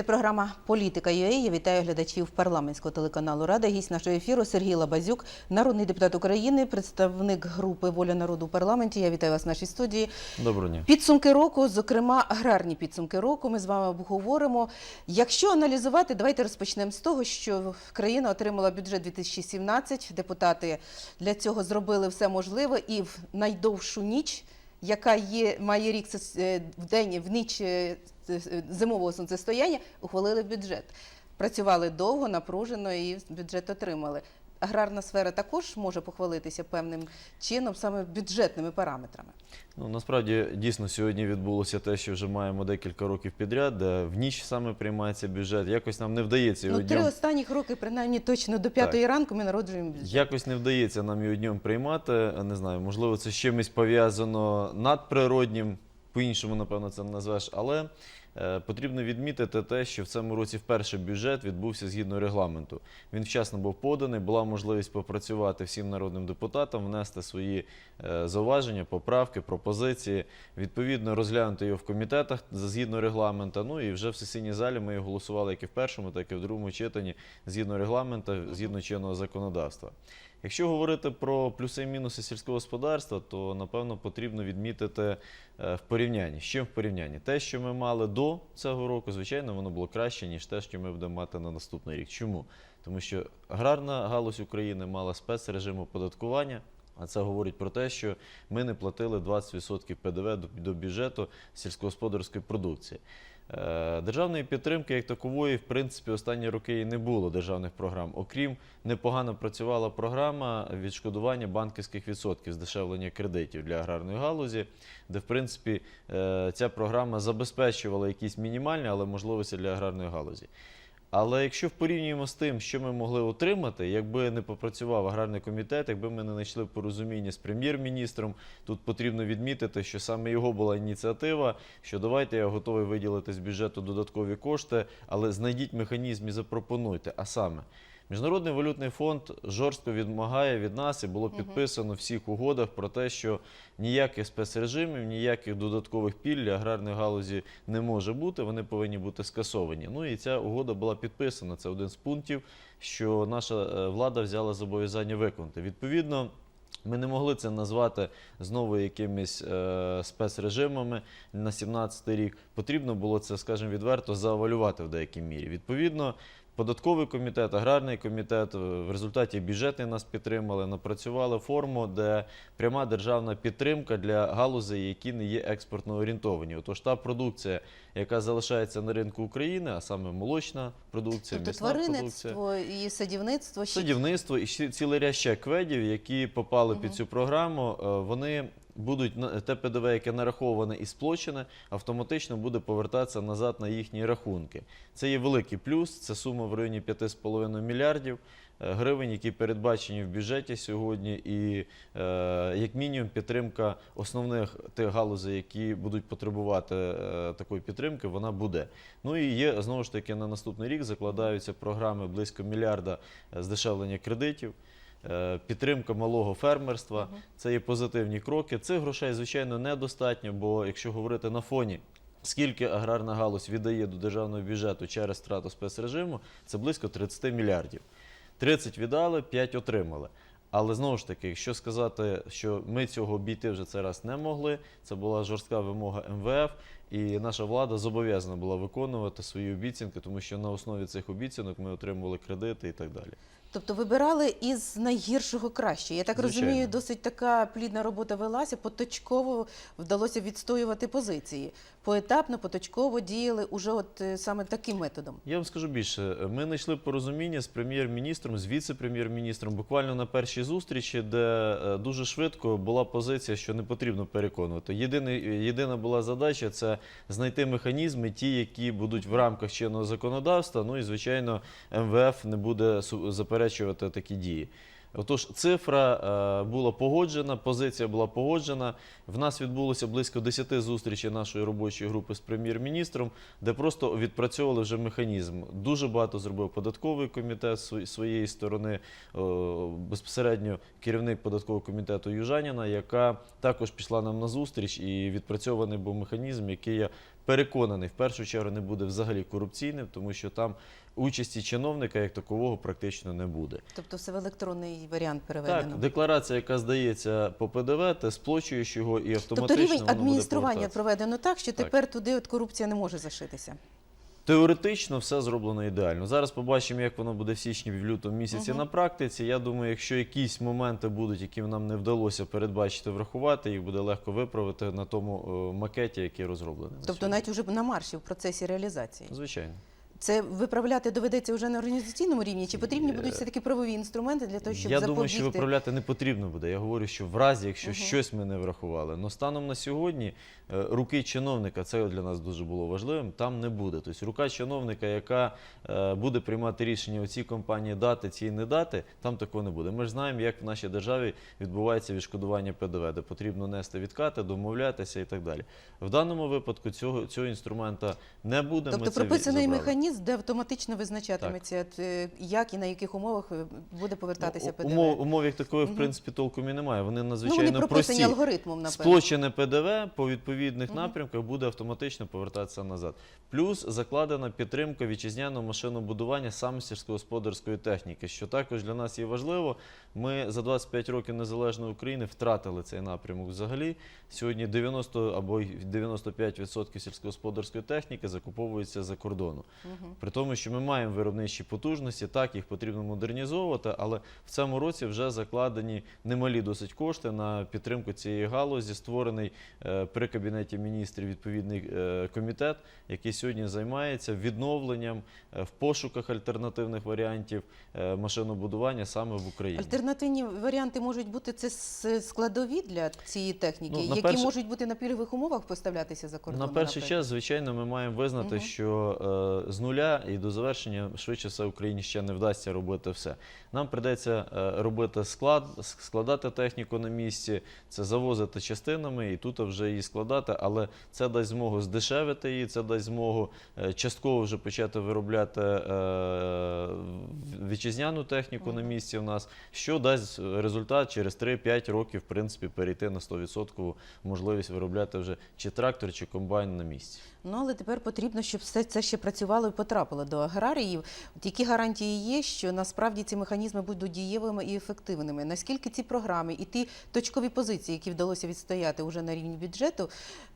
Це програма Політика ЮЕ. Я вітаю глядачів парламентського телеканалу Рада. Гість нашого ефіру Сергій Лабазюк, народний депутат України, представник групи Воля народу у парламенті. Я вітаю вас в нашій студії. Доброго дня. Підсумки року, зокрема, аграрні підсумки року. Ми з вами обговоримо. Якщо аналізувати, давайте розпочнемо з того, що країна отримала бюджет 2017. Депутати для цього зробили все можливе і в найдовшу ніч, яка є має рік е, в день, в ніч е, е, зимового сонцестояння, ухвалили бюджет. Працювали довго, напружено і бюджет отримали. Аграрна сфера також може похвалитися певним чином, саме бюджетними параметрами. Ну насправді дійсно сьогодні відбулося те, що вже маємо декілька років підряд, де в ніч саме приймається бюджет. Якось нам не вдається його Ну, три днем. останніх роки, принаймні точно до п'ятої ранку, ми народжуємо бюджет. Якось не вдається нам його днем приймати. Не знаю, можливо, це з чимось пов'язано надприроднім, по-іншому, напевно, це не назвеш. Але потрібно відмітити те, що в цьому році вперше бюджет відбувся згідно регламенту. Він вчасно був поданий, була можливість попрацювати всім народним депутатам, внести свої е, зауваження, поправки, пропозиції, відповідно розглянути його в комітетах згідно регламенту. Ну і вже в сесійній залі ми його голосували як і в першому, так і в другому читанні згідно регламенту, згідно чинного законодавства. Якщо говорити про плюси і мінуси сільського господарства, то напевно потрібно відмітити е, в порівнянні. З чим в порівнянні? Те, що ми мали до цього року, звичайно, воно було краще, ніж те, що ми будемо мати на наступний рік. Чому? Тому що аграрна галузь України мала спецрежим оподаткування. А це говорить про те, що ми не платили 20% ПДВ до, до бюджету сільськогосподарської продукції. Е, Державної підтримки як такової, в принципі, останні роки і не було державних програм. Окрім непогано працювала програма відшкодування банківських відсотків, здешевлення кредитів для аграрної галузі, де, в принципі, е, ця програма забезпечувала якісь мінімальні, але можливості для аграрної галузі. Але якщо порівнюємо з тим, що ми могли отримати, якби не попрацював аграрний комітет, якби ми не знайшли порозуміння з прем'єр-міністром, тут потрібно відмітити, що саме його була ініціатива, що давайте я готовий виділити з бюджету додаткові кошти, але знайдіть механізм і запропонуйте. А саме. Міжнародний валютний фонд жорстко відмагає від нас і було підписано в всіх угодах про те, що ніяких спецрежимів, ніяких додаткових піль для аграрної галузі не може бути. Вони повинні бути скасовані. Ну і ця угода була підписана. Це один з пунктів, що наша е, влада взяла зобов'язання виконати. Відповідно. Ми не могли це назвати знову якимись е, спецрежимами на 17 рік. Потрібно було це, скажімо відверто, заавалювати в деякій мірі. Відповідно, податковий комітет, аграрний комітет е, в результаті бюджетний нас підтримали, напрацювали форму, де пряма державна підтримка для галузей, які не є експортно орієнтовані. Отож, та продукція, яка залишається на ринку України, а саме молочна продукція, Тобто м'ясна продукція. і садівництво Садівництво і цілий ряд ще кведів, які попали під цю програму, е, вони будуть те ПДВ, яке нараховане і сплочене, автоматично буде повертатися назад на їхні рахунки. Це є великий плюс. Це сума в районі 5,5 мільярдів е, гривень, які передбачені в бюджеті сьогодні, і е, як мінімум підтримка основних тих галузей, які будуть потребувати е, такої підтримки, вона буде. Ну і є знову ж таки на наступний рік закладаються програми близько мільярда здешевлення кредитів. Е, Підтримка малого фермерства це є позитивні кроки. Цих грошей, звичайно, недостатньо, бо якщо говорити на фоні, скільки аграрна галузь віддає до державного бюджету через втрату спецрежиму, це близько 30 мільярдів. 30 віддали, 5 отримали. Але знову ж таки, якщо сказати, що ми цього обійти вже цей раз не могли, це була жорстка вимога МВФ, і наша влада зобов'язана була виконувати свої обіцянки, тому що на основі цих обіцянок ми отримували кредити і так далі. Тобто вибирали із найгіршого краще. Я так Звичайно. розумію, досить така плідна робота велася, поточково вдалося відстоювати позиції. Поетапно, поточково діяли уже от е, саме таким методом. Я вам скажу більше. Ми знайшли порозуміння з прем'єр-міністром, з віце-прем'єр-міністром, буквально на першій зустрічі, де е, дуже швидко була позиція, що не потрібно переконувати. Єдине, єдина була задача це знайти механізми, ті, які будуть в рамках чинного законодавства. Ну і звичайно, МВФ не буде су- заперечувати такі дії. Отож, цифра е, була погоджена, позиція була погоджена. В нас відбулося близько 10 зустрічей нашої робочої групи з прем'єр-міністром, де просто відпрацьовували вже механізм. Дуже багато зробив податковий комітет з своєї сторони, безпосередньо керівник податкового комітету Южаніна, яка також пішла нам на зустріч і відпрацьований був механізм, який я переконаний, в першу чергу не буде взагалі корупційним, тому що там участі чиновника як такового практично не буде. Тобто все в електронний варіант переведено. Так, декларація, яка здається по ПДВ, ти сплочуєш його і автоматично Тобто рівень воно буде адміністрування проведено так, що Так. тепер туди от корупція не може зашитися. Теоретично все зроблено ідеально. Зараз побачимо, як воно буде в січні, в лютому місяці угу. на практиці. Я думаю, якщо якісь моменти будуть, які нам не вдалося передбачити, врахувати, їх буде легко виправити на тому е, макеті, який розроблений. Тобто навіть уже на марші в процесі реалізації. звичайно. Це виправляти доведеться вже на організаційному рівні, чи потрібні Е, будуть все таки правові інструменти для того, щоб Я запобігти? думаю, що виправляти не потрібно буде. Я говорю, що в разі, якщо Мгм. щось ми не врахували. Но станом на сьогодні е, руки чиновника, це для нас дуже було важливим, там не буде. Тобто рука чиновника, яка е, буде приймати рішення у цій компанії дати, цій не дати, там такого не буде. Ми ж знаємо, як в нашій державі відбувається відшкодування ПДВ, де потрібно нести відкати, домовлятися і так далі. В даному випадку цього, цього інструмента не буде. Тобто прописаний забрали. Механізм, де автоматично визначатиметься, е, як і на яких умовах е, буде повертатися Ну, ПДВ. Умов, умов як такої, в принципі, толком і немає. Вони ну, надзвичайно вони прописані прості. алгоритмом, напевно. Сплочене ПДВ по відповідних напрямках буде автоматично повертатися назад. Плюс закладена підтримка вітчизняного машинобудування саме сільськогосподарської техніки, що також для нас є важливо. Ми за 25 років незалежної України втратили цей напрямок взагалі. Сьогодні 90 або й 95% сільськогосподарської техніки закуповується за кордону. При тому, що ми маємо виробничі потужності, так їх потрібно модернізовувати, але в цьому році вже закладені немалі досить кошти на підтримку цієї галузі. Створений е, при кабінеті міністрів відповідний е, комітет, який сьогодні займається відновленням е, в пошуках альтернативних варіантів е, машинобудування саме в Україні. Альтернативні варіанти можуть бути це складові для цієї техніки, Ну, які перше- можуть бути на пільгових умовах поставлятися за кордоном. На перший наприклад. час, звичайно, ми маємо визнати, Мгм. що е, з нуля і до завершення швидше все Україні ще не вдасться робити все. Нам прийдеться е, робити склад, складати техніку на місці, це завозити частинами і тут вже її складати, але це дасть змогу здешевити її, це дасть змогу е, частково вже почати виробляти е, вітчизняну техніку на місці в нас, що дасть результат через 3-5 років, в принципі, перейти на 100% можливість виробляти вже чи трактор, чи комбайн на місці. Ну але тепер потрібно, щоб все це ще працювало і потрапило до аграріїв. От які гарантії є, що насправді ці механізми будуть дієвими і ефективними? Наскільки ці програми і ті точкові позиції, які вдалося відстояти уже на рівні бюджету,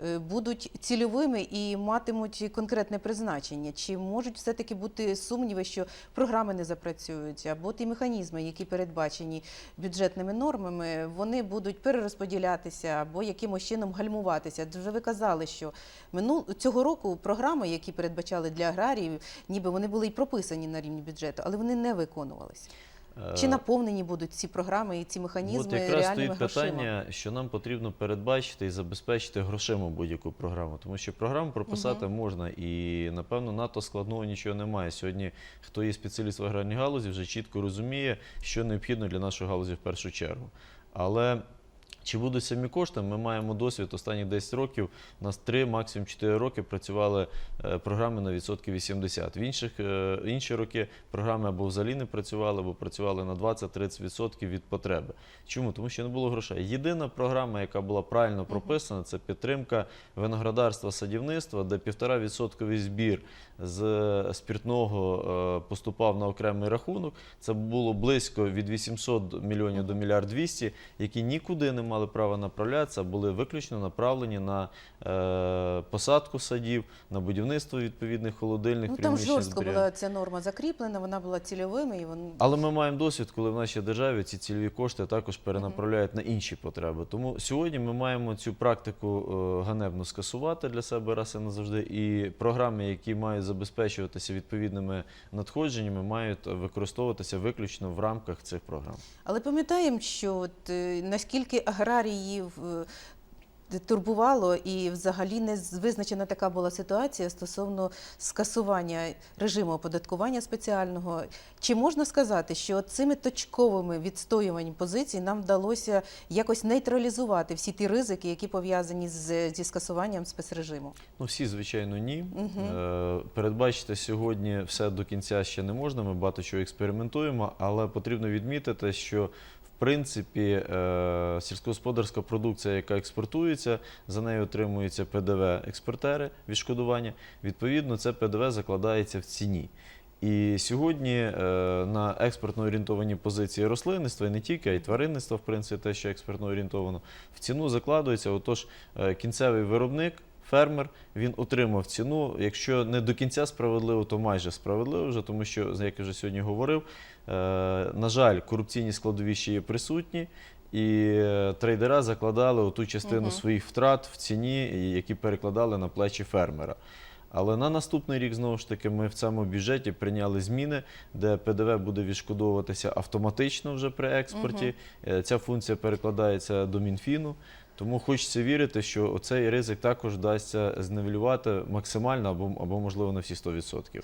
е, будуть цільовими і матимуть конкретне призначення? Чи можуть все-таки бути сумніви, що програми не запрацюють, або ті механізми, які передбачені бюджетними нормами, вони будуть перерозподілятися або якимось чином гальмуватися? Вже ви казали, що Минул цього року програми, які передбачали для аграріїв, ніби вони були і прописані на рівні бюджету, але вони не виконувалися. Чи Е, наповнені будуть ці програми і ці механізми От якраз стоїть грошима? питання, що нам потрібно передбачити і забезпечити грошима будь-яку програму, тому що програму прописати можна, і напевно надто складного нічого немає. Сьогодні, хто є спеціаліст в аграрній галузі, вже чітко розуміє, що необхідно для нашої галузі в першу чергу. Але чи будуть самі кошти? Ми маємо досвід останніх 10 років. У нас 3, максимум 4 роки працювали е, програми на відсотки 80. В інших е, інші роки програми або взагалі не працювали, або працювали на 20-30% від потреби. Чому? Тому що не було грошей. Єдина програма, яка була правильно прописана, це підтримка виноградарства садівництва, де 1,5% збір з е, спиртного е, поступав на окремий рахунок. Це було близько від 800 мільйонів до мільярд 200, які нікуди не мали права направлятися, були виключно направлені на е, посадку садів, на будівництво відповідних холодильних Ну там жорстко була ця норма закріплена, вона була цільовими і вони Але ми маємо досвід, коли в нашій державі ці цільові кошти також перенаправляють на інші потреби. Тому сьогодні ми маємо цю практику е, ганебно скасувати для себе раз і назавжди. І програми, які мають забезпечуватися відповідними надходженнями, мають використовуватися виключно в рамках цих програм. Але пам'ятаємо, що от, е, наскільки аграріїв е, турбувало і взагалі не визначена така була ситуація стосовно скасування режиму оподаткування спеціального. Чи можна сказати, що цими точковими відстоюванням позицій нам вдалося якось нейтралізувати всі ті ризики, які пов'язані з, зі скасуванням спецрежиму? Ну, всі, звичайно, ні. Мгм. Е, Передбачити сьогодні все до кінця ще не можна. Ми багато чого експериментуємо, але потрібно відмітити, що принципі, е, сільськогосподарська продукція, яка експортується, за нею отримується ПДВ експортери, відшкодування. Відповідно, це ПДВ закладається в ціні. І сьогодні е, на експортно орієнтовані позиції рослинництва і не тільки, а й тваринництва, в принципі, те, що експортно орієнтовано, в ціну закладується. Отож, е, кінцевий виробник, фермер, він отримав ціну. Якщо не до кінця справедливо, то майже справедливо вже, тому що, як я вже сьогодні говорив, е, на жаль, корупційні складові ще є присутні. І е, трейдера закладали ту частину Мгм. своїх втрат в ціні, які перекладали на плечі фермера. Але на наступний рік знову ж таки ми в цьому бюджеті прийняли зміни, де ПДВ буде відшкодовуватися автоматично вже при експорті. Е, Ця функція перекладається до Мінфіну. Тому хочеться вірити, що цей ризик також вдасться зневелювати максимально або, або можливо на всі 100%.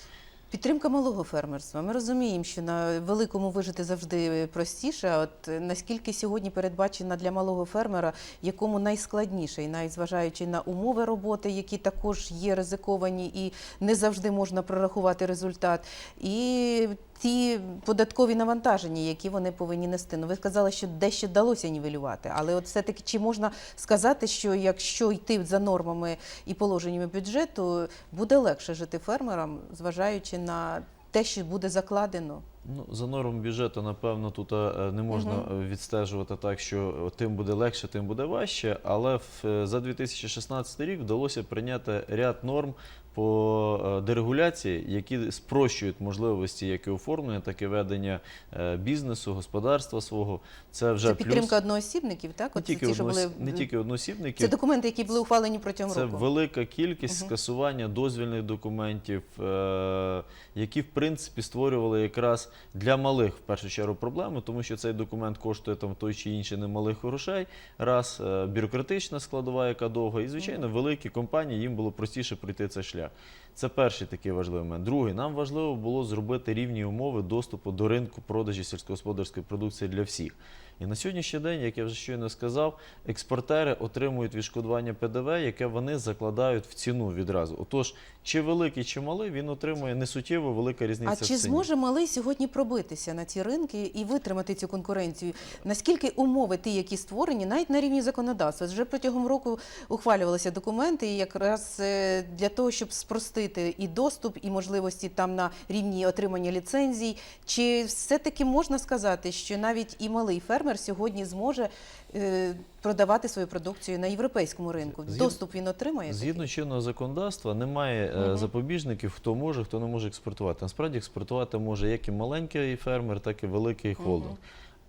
Підтримка малого фермерства. Ми розуміємо, що на великому вижити завжди простіше. А От наскільки сьогодні передбачена для малого фермера, якому найскладніше, і навіть зважаючи на умови роботи, які також є ризиковані і не завжди можна прорахувати результат, і ті податкові навантаження, які вони повинні нести. Ну, ви сказали, що дещо вдалося нівелювати, але от все-таки чи можна сказати, що якщо йти за нормами і положеннями бюджету, буде легше жити фермерам, зважаючи на те, що буде закладено? Ну, за нормами бюджету, напевно, тут е, не можна е, відстежувати так, що тим буде легше, тим буде важче. Але в- е, за 2016 рік вдалося прийняти ряд норм по е, дерегуляції, які спрощують можливості як і оформлення, так і ведення е, бізнесу, господарства свого. Це вже Це плюс. підтримка одноосібників, так? Не От тільки, ті, що одноос- були... не тільки одноосібників. Це документи, які були ухвалені протягом Це року. велика кількість Мгм. скасування дозвільних документів, е, які в принципі створювали якраз для малих в першу чергу проблеми, тому що цей документ коштує там той чи інший немалих грошей. Раз бюрократична складова, яка довга, і звичайно, великі компанії їм було простіше пройти цей шлях. yeah. Це перший такий важливий момент. Другий, нам важливо було зробити рівні умови доступу до ринку продажі сільськогосподарської продукції для всіх. І на сьогоднішній день, як я вже щойно сказав, експортери отримують відшкодування ПДВ, яке вони закладають в ціну відразу. Отож, чи великий, чи малий, він отримує несуттєво велика різниця. А в чи ціні. зможе малий сьогодні пробитися на ці ринки і витримати цю конкуренцію? Наскільки умови ті, які створені, навіть на рівні законодавства, вже протягом року ухвалювалися документи, і якраз е, для того, щоб спростити і доступ, і можливості там на рівні отримання ліцензій. Чи все-таки можна сказати, що навіть і малий фермер сьогодні зможе е, продавати свою продукцію на європейському ринку? Згід- Доступ він отримає? Згідно чинного законодавства, немає Мгм. запобіжників, хто може, хто не може експортувати. Насправді експортувати може як і маленький фермер, так і великий холдинг.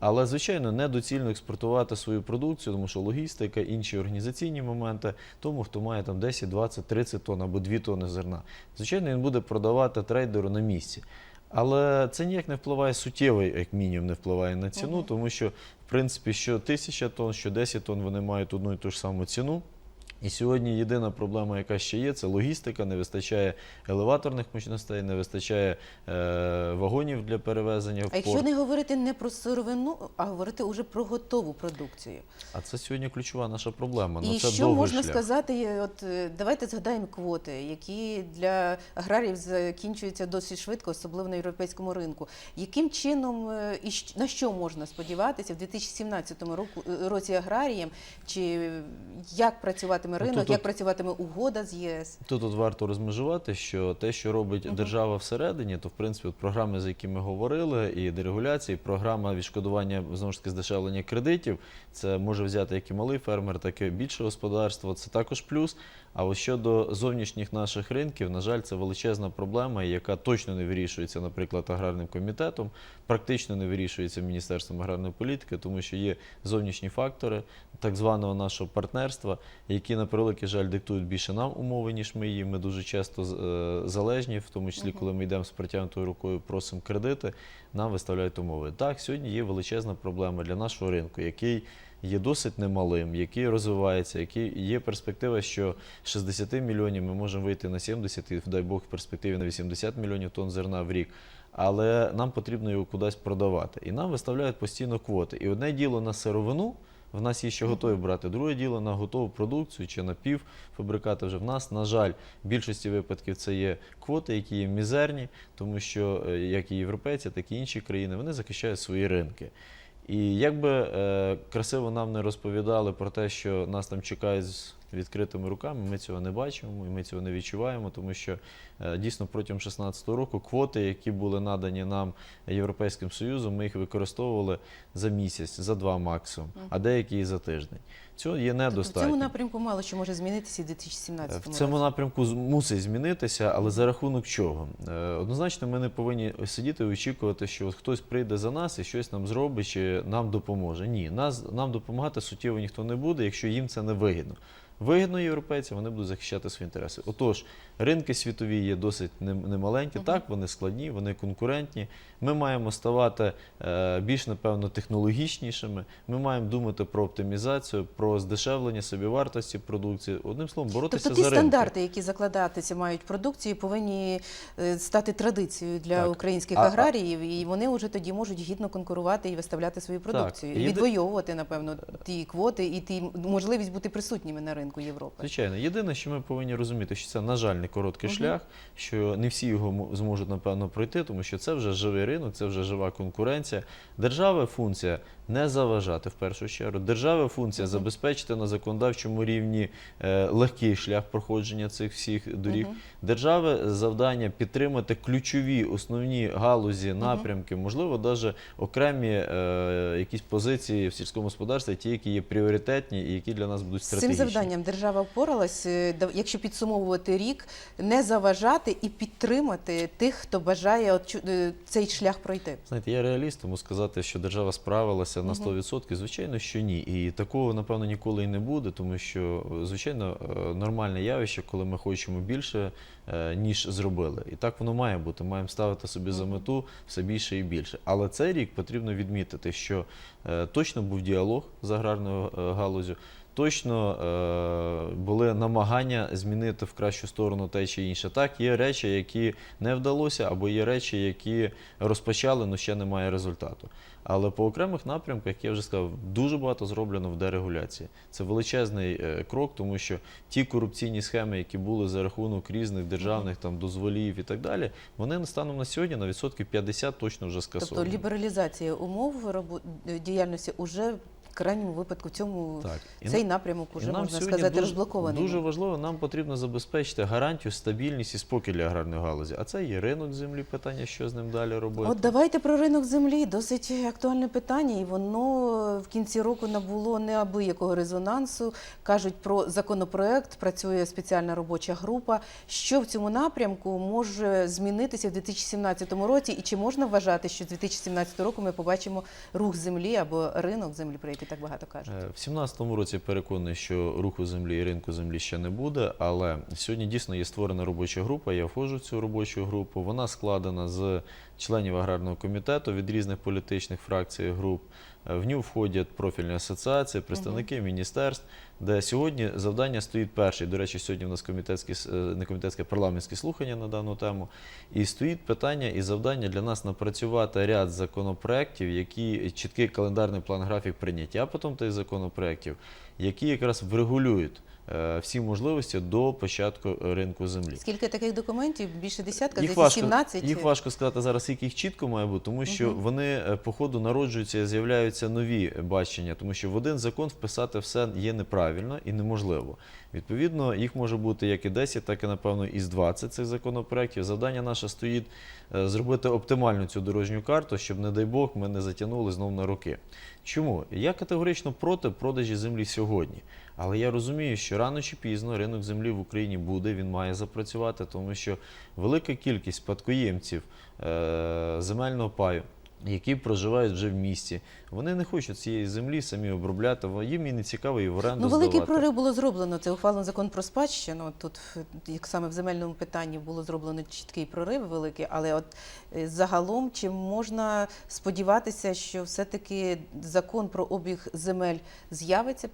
Але, звичайно, недоцільно експортувати свою продукцію, тому що логістика, інші організаційні моменти, тому хто має там 10, 20, 30 тонн або 2 тонни зерна. Звичайно, він буде продавати трейдеру на місці. Але це ніяк не впливає суттєво, як мінімум, не впливає на ціну, тому що, в принципі, що 1000 тонн, що 10 тонн вони мають одну і ту ж саму ціну. І сьогодні єдина проблема, яка ще є, це логістика. Не вистачає елеваторних мощностей, не вистачає е, вагонів для перевезення в А якщо не говорити не про сировину, а говорити уже про готову продукцію. А це сьогодні ключова наша проблема. І ну, це що можна шлях. сказати? От е, давайте згадаємо квоти, які для аграріїв закінчуються досить швидко, особливо на європейському ринку. Яким чином е, і на що можна сподіватися в 2017 року е, році аграріям? Чи як працюватиме ринок, тут- як працюватиме угода з ЄС? Тут от варто розмежувати, що те, що робить Мгм. держава всередині, то в принципі от програми, за які ми говорили, і дерегуляції, програма відшкодування знову ж таки здешевлення кредитів, це може взяти як і малий фермер, так і більше господарство. Це також плюс. А ось щодо зовнішніх наших ринків, на жаль, це величезна проблема, яка точно не вирішується, наприклад, аграрним комітетом, практично не вирішується Міністерством аграрної політики, тому що є зовнішні фактори так званого нашого партнерства, які на превеликий жаль диктують більше нам умови, ніж ми їм. Ми дуже часто е, залежні, в тому числі, коли ми йдемо з протягнутою рукою, просимо кредити, нам виставляють умови. Так, сьогодні є величезна проблема для нашого ринку, який є досить немалим, який розвивається, який є перспектива, що з 60 мільйонів ми можемо вийти на 70 і, дай Бог, в перспективі на 80 мільйонів тонн зерна в рік. Але нам потрібно його кудись продавати. І нам виставляють постійно квоти. І одне діло на сировину, в нас є ще готові брати. Друге діло на готову продукцію чи на півфабрикати вже в нас. На жаль, в більшості випадків це є квоти, які є мізерні, тому що е, як і європейці, так і інші країни вони захищають свої ринки. І як би е, красиво нам не розповідали про те, що нас там чекають з відкритими руками, ми цього не бачимо і ми цього не відчуваємо, тому що е, дійсно протягом 2016 року квоти, які були надані нам Європейським Союзом, ми їх використовували за місяць, за два максимум, а деякі і за тиждень. Цього є Тобто в цьому напрямку мало що може змінитися і в 2017 Е, році. В цьому напрямку мусить змінитися, але за рахунок чого? Е, Однозначно, ми не повинні сидіти і очікувати, що хтось прийде за нас і щось нам зробить чи нам допоможе. Ні, нас нам допомагати суттєво ніхто не буде, якщо їм це не вигідно. Вигідно європейцям, вони будуть захищати свої інтереси. Отож, ринки світові є досить нем- немаленькі, так, вони складні, вони конкурентні. Ми маємо ставати е, більш, напевно, технологічнішими. Ми маємо думати про оптимізацію, про здешевлення собівартості продукції. Одним словом, боротися Тобто за ринки. стандарти, які закладатися мають продукції, повинні е, стати традицією для Так. українських А- аграріїв, і вони вже тоді можуть гідно конкурувати і виставляти свою продукцію, Єди- відвоювати, напевно, ті квоти і ті можливість бути присутніми на ринку Європи. Звичайно, єдине, що ми повинні розуміти, що це, на жаль, не короткий Мгм. шлях, що не всі його зможуть, напевно, пройти, тому що це вже живий ринок, це вже жива конкуренція. Держава функція не заважати в першу чергу. Держава функція Мгм. забезпечити на законодавчому рівні е, легкий шлях проходження цих всіх доріг. Мгм. Держави завдання підтримати ключові основні галузі, напрямки, можливо, навіть окремі е, якісь позиції в сільському господарстві, ті, які є пріоритетні і які для нас будуть З цим стратегічні. Завданням держава впоралась, е, якщо підсумовувати рік, не заважати і підтримати тих, хто бажає е, цей шлях пройти. Знаєте, я реаліст, тому сказати, що держава справилася на Мгм. 100%, звичайно, що ні. І такого, напевно, ніколи і не буде, тому що, звичайно, е, нормальне явище, коли ми хочемо більше, ніж зробили. І так воно має бути. Маємо ставити собі за мету все більше і більше. Але цей рік потрібно відмітити, що точно був діалог з аграрною галузю. Точно е, були намагання змінити в кращу сторону те чи інше. Так, є речі, які не вдалося, або є речі, які розпочали, але ще немає результату. Але по окремих напрямках, як я вже сказав, дуже багато зроблено в дерегуляції. Це величезний е, крок, тому що ті корупційні схеми, які були за рахунок різних державних там дозволів і так далі, вони станом на сьогодні на відсотків 50 точно вже Тобто лібералізація умов діяльності уже в крайньому випадку цьому Так. Цей напрямок уже можна сказати дуже, розблокований. Дуже важливо, нам потрібно забезпечити гарантію, стабільність і спокій для аграрної галузі. А це є ринок землі, питання, що з ним далі робити. От давайте про ринок землі. Досить актуальне питання, і воно в кінці року набуло неабиякого резонансу. Кажуть про законопроект, працює спеціальна робоча група. Що в цьому напрямку може змінитися в 2017 році, і чи можна вважати, що з 2017 року ми побачимо рух землі або ринок землі, який так багато кажуть? Е, В 2017 році переконаний, що руху землі і ринку землі ще не буде, але сьогодні дійсно є створена робоча група. Я входжу в цю робочу групу. Вона складена з членів аграрного комітету від різних політичних фракцій груп. Е, В нього входять профільні асоціації, представники міністерств, де сьогодні завдання стоїть перший. До речі, сьогодні в нас комітетські е, не комітетське парламентське парламентські слухання на дану тему. І стоїть питання і завдання для нас напрацювати ряд законопроєктів, які чіткий календарний план графік прийняття потім тих законопроєктів, які якраз врегулюють е, всі можливості до початку ринку землі. Скільки таких документів? Більше десятка, Їх важко, 17? їх важко сказати зараз, скільки їх чітко має бути, тому що Мгм. вони е, по ходу народжуються і з'являються нові бачення, тому що в один закон вписати все є неправильно і неможливо. Відповідно, їх може бути як і 10, так і напевно із 20 цих законопроєктів. Завдання наше стоїть е, зробити оптимальну цю дорожню карту, щоб, не дай Бог, ми не затягнули знов на роки. Чому? Я категорично проти продажі землі сьогодні. Але я розумію, що рано чи пізно ринок землі в Україні буде, він має запрацювати, тому що велика кількість спадкоємців е, земельного паю, які проживають вже в місті, вони не хочуть цієї землі самі обробляти, во- їм і не цікаво її в оренду Ну, великий здавати. прорив було зроблено. Це ухвалений закон про спадщину. Тут, як саме в земельному питанні, було зроблено чіткий прорив великий, але от е, загалом чи можна сподіватися, що все-таки закон про обіг земель з'явиться?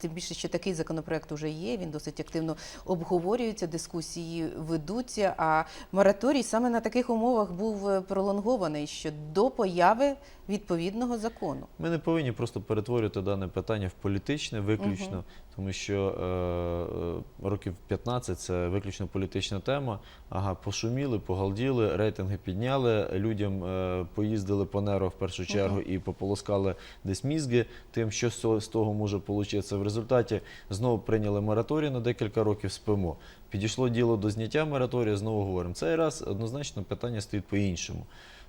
Тим більше, що такий законопроект вже є. Він досить активно обговорюється, дискусії ведуться. А мораторій саме на таких умовах був е, пролонгований що до появи відповідного закону. Ми не повинні просто перетворювати дане питання в політичне виключно, Мгм. тому що е, е, років 15 це виключно політична тема. Ага, пошуміли, погалділи, рейтинги підняли, людям е, поїздили по нервах в першу чергу і пополоскали десь мізги тим, що з того може получитися. В результаті знову прийняли мораторій на декілька років, спимо. Підійшло діло до зняття мораторію, знову говоримо. Цей раз однозначно питання стоїть по-іншому.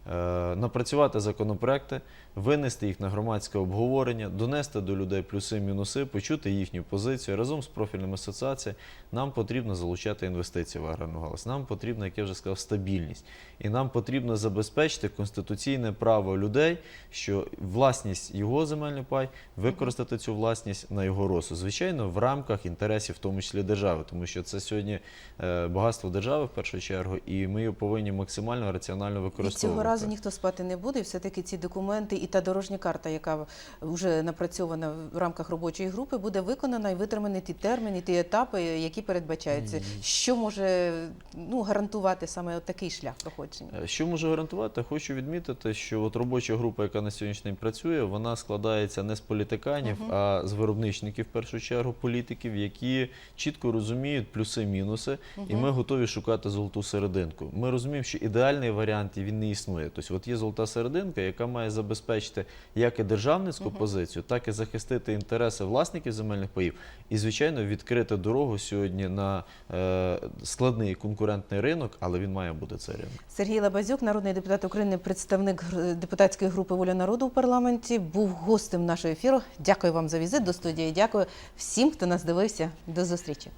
Е, напрацювати законопроекти, винести їх на громадське обговорення, донести до людей плюси, мінуси, почути їхню позицію разом з профільними асоціаціями. Нам потрібно залучати інвестиції в аграрну галузь. Нам потрібна, як я вже сказав, стабільність. І нам потрібно забезпечити конституційне право людей, що власність його земельний пай використати цю власність на його розсуд. Звичайно, в рамках інтересів, в тому числі держави, тому що це сьогодні е, багатство держави в першу чергу, і ми його повинні максимально раціонально використовувати. Разу ніхто спати не буде. І все-таки ці документи і та дорожня карта, яка вже напрацьована в рамках робочої групи, буде виконана і витримані ті терміни, ті етапи, які передбачаються. Що може ну, гарантувати саме от такий шлях проходження? Е, Що можу гарантувати? Хочу відмітити, що от робоча група, яка на сьогоднішній день працює, вона складається не з політиканів, Мгм. а з виробничників, в першу чергу, політиків, які чітко розуміють плюси-мінуси, і ми готові шукати золоту серединку. Ми розуміємо, що ідеальний варіант він не існує. Тобто, от є золота серединка, яка має забезпечити як і державницьку Мгм. позицію, так і захистити інтереси власників земельних паїв, і звичайно відкрити дорогу сьогодні на е, складний конкурентний ринок, але він має бути цей ринок. Сергій Лабазюк, народний депутат України, представник депутатської групи Воля народу у парламенті, був гостем нашого ефіру. Дякую вам за візит до студії. Дякую всім, хто нас дивився. До зустрічі.